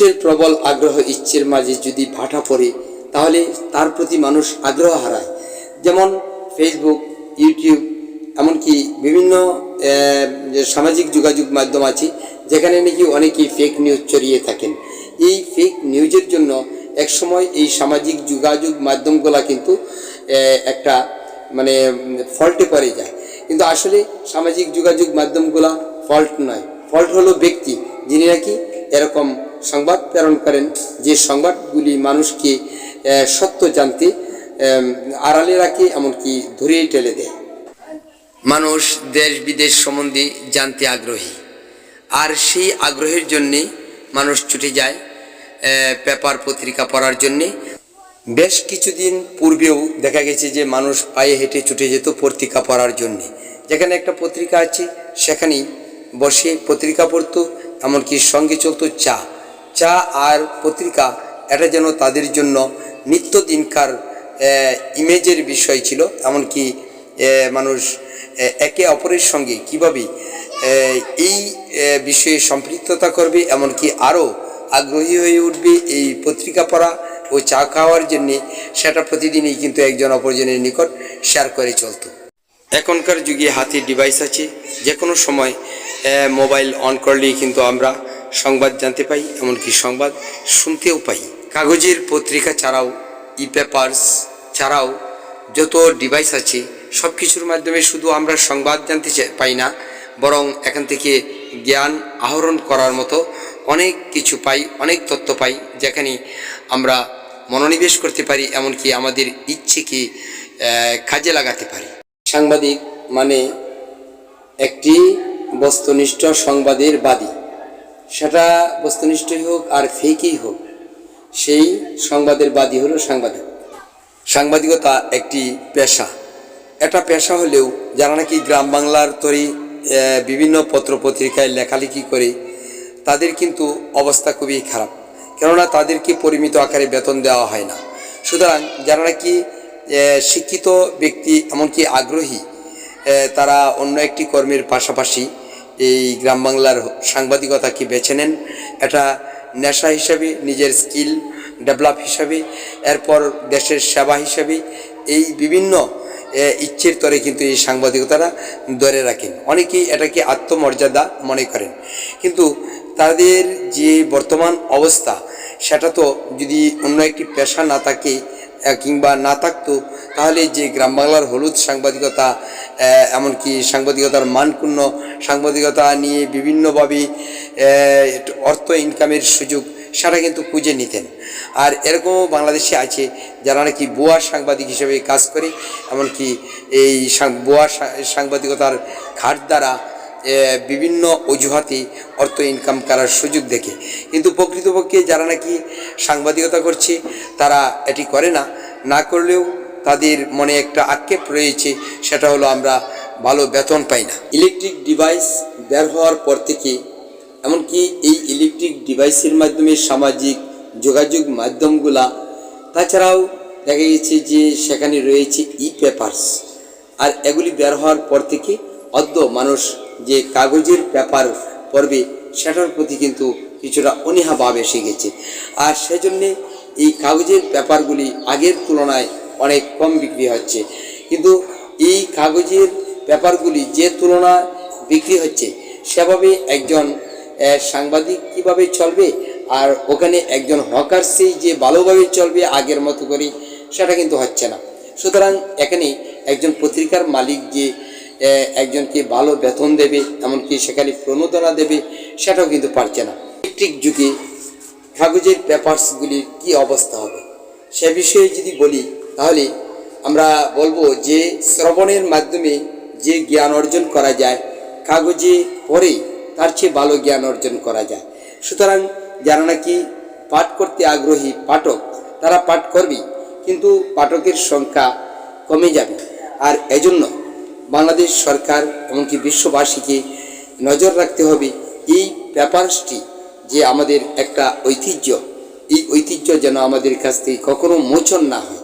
মানুষের প্রবল আগ্রহ ইচ্ছের মাঝে যদি ভাটা পড়ে, তাহলে তার প্রতি মানুষ আগ্রহ হারায়। যেমন ফেসবুক ইউটিউব এমনকি বিভিন্ন সামাজিক যোগাযোগ মাধ্যম আছে, যেখানে নাকি অনেকেই ফেক নিউজ ছড়িয়ে থাকেন। এই ফেক নিউজের জন্য একসময় এই সামাজিক যোগাযোগ মাধ্যমগুলা কিন্তু একটা মানে ফল্টে পড়ে যায়। কিন্তু আসলে সামাজিক যোগাযোগ মাধ্যমগুলা ফল্ট নয়। ফল্ট হলো ব্যক্তি, যিনি নাকি এরকম সংবাদ প্রেরণ করেন যে সংবাদগুলি মানুষকে সত্য জানতে আড়ালে রাখে, এমনকি ধরিয়ে টেলে দেয়। মানুষ দেশ বিদেশ সম্বন্ধে জানতে আগ্রহী। আর সেই আগ্রহের জন্যে মানুষ ছুটে যায় পেপার পত্রিকা পড়ার জন্যে। বেশ কিছুদিন পূর্বেও দেখা গেছে যে মানুষ পায়ে হেঁটে ছুটে যেত পত্রিকা পড়ার জন্যে। যেখানে একটা পত্রিকা আছে, সেখানেই বসে পত্রিকা পড়তো, এমনকি সঙ্গে চলতো চা। চা আর পত্রিকা, এটা যেন তাদের জন্য নিত্যদিনকার ইমেজের বিষয় ছিল। এমনকি মানুষ একে অপরের সঙ্গে কীভাবে এই বিষয়ে সম্পৃক্ততা করবে, এমনকি আরও আগ্রহী হয়ে উঠবে এই পত্রিকা পড়া ও চা খাওয়ার জন্যে, সেটা প্রতিদিনই কিন্তু একজন অপরজনের নিকট শেয়ার করে চলতো। এখনকার যুগে হাতে ডিভাইস আছে যে কোনো সময় মোবাইল অন করলেই কিন্তু আমরা সংবাদ জানতে পাই, এমনকি সংবাদ শুনতেও পাই। কাগজের পত্রিকা ছাড়াও ই পেপার্স ছাড়াও যত ডিভাইস আছে সব কিছুর মাধ্যমে শুধু আমরা সংবাদ জানতে পাই না, বরং এখান থেকে জ্ঞান আহরণ করার মতো অনেক কিছু পাই, অনেক তথ্য পাই, যেখানে আমরা মনোনিবেশ করতে পারি, এমনকি আমাদের ইচ্ছেকে কাজে লাগাতে পারি। সাংবাদিক মানে একটি বস্তুনিষ্ঠ সংবাদের বাদী। সেটা বস্তুনিষ্ঠই হোক আর ফেকই হোক, সেই সংবাদের বাদী হলো সাংবাদিক। সাংবাদিকতা একটি পেশা। এটা পেশা হলেও যারা নাকি গ্রাম বাংলার তরি বিভিন্ন পত্র পত্রিকায় লেখালেখি করে, তাদের কিন্তু অবস্থা খুবই খারাপ। কেননা তাদেরকে পরিমিত আকারে বেতন দেওয়া হয় না। সুতরাং যারা নাকি শিক্ষিত ব্যক্তি এমনকি আগ্রহী তারা অন্য একটি কর্মের পাশাপাশি এই গ্রাম বাংলার সাংবাদিকতাকে বেছে নেন? এটা নেশা হিসাবে, নিজের স্কিল ডেভেলপ হিসাবে, এরপর দেশের সেবা হিসাবে, এই বিভিন্ন ইচ্ছের তরে কিন্তু এই সাংবাদিকতারা ধরে রাখেন। অনেকেই এটাকে আত্মমর্যাদা মনে করেন। কিন্তু তাদের যে বর্তমান অবস্থা, সেটা তো যদি অন্য একটি পেশা না থাকে, কিংবা না থাকতো তাহলে যে গ্রাম বাংলার হলুদ সাংবাদিকতা এমনকি সাংবাদিকতার মানপূর্ণ সাংবাদিকতা নিয়ে বিভিন্নভাবে অর্থ ইনকামের সুযোগ, সেটা কিন্তু খুঁজে নিতেন। আর এরকমও বাংলাদেশে আছে, যারা নাকি বুয়া সাংবাদিক হিসেবে কাজ করে, এমনকি এই বুয়া সাংবাদিকতার ঘাট দ্বারা বিভিন্ন অজুহাতে অর্থ ইনকাম করার সুযোগ দেখে। কিন্তু প্রকৃতপক্ষে যারা নাকি সাংবাদিকতা করছে, তারা এটি করে না। না করলেও তাদের মনে একটা আক্ষেপ রয়েছে, সেটা হলো আমরা ভালো বেতন পাই না। ইলেকট্রিক ডিভাইস বের হওয়ার পর থেকে, এমনকি এই ইলেকট্রিক ডিভাইসের মাধ্যমে সামাজিক যোগাযোগ মাধ্যমগুলা, তাছাড়াও দেখা গেছে যে সেখানে রয়েছে ই পেপার্স আর এগুলি বের হওয়ার পর থেকে অদ্য মানুষ যে কাগজের পেপার পড়বে, সেটার প্রতি কিন্তু কিছুটা অনীহা ভাব এসে গেছে। আর সেজন্যে এই কাগজের পেপারগুলি আগের তুলনায় অনেক কম বিক্রি হচ্ছে। কিন্তু এই কাগজের ব্যাপারগুলি যে তুলনায় বিক্রি হচ্ছে, সেভাবে একজন সাংবাদিক কীভাবে চলবে? আর ওখানে একজন হকার সেই যে ভালোভাবে চলবে আগের মতো করে, সেটা কিন্তু হচ্ছে না। সুতরাং এখানে একজন পত্রিকার মালিক যে একজনকে ভালো বেতন দেবে, এমনকি সেখানে প্রণোদনা দেবে, সেটাও কিন্তু পারছে না। ইলেকট্রিক যুগে কাগজের পেপারসগুলির কি অবস্থা হবে? সে বিষয়ে যদি বলি তাহলে আমরা বলব যে শ্রবণের মাধ্যমে যে জ্ঞান অর্জন করা যায়, কাগজে পড়ে তার চেয়ে ভালো জ্ঞান অর্জন করা যায়। সুতরাং যারা নাকি পাঠ করতে আগ্রহী পাঠক, তারা পাঠ করবে, কিন্তু পাঠকের সংখ্যা কমে যাবে। আর এজন্য বাংলাদেশ সরকার এমনকি বিশ্ববাসীকে নজর রাখতে হবে, এই পেপারসটি যে আমাদের একটা ঐতিহ্য, এই ঐতিহ্য যেন আমাদের কাছ থেকে কখনো মোচন না হয়।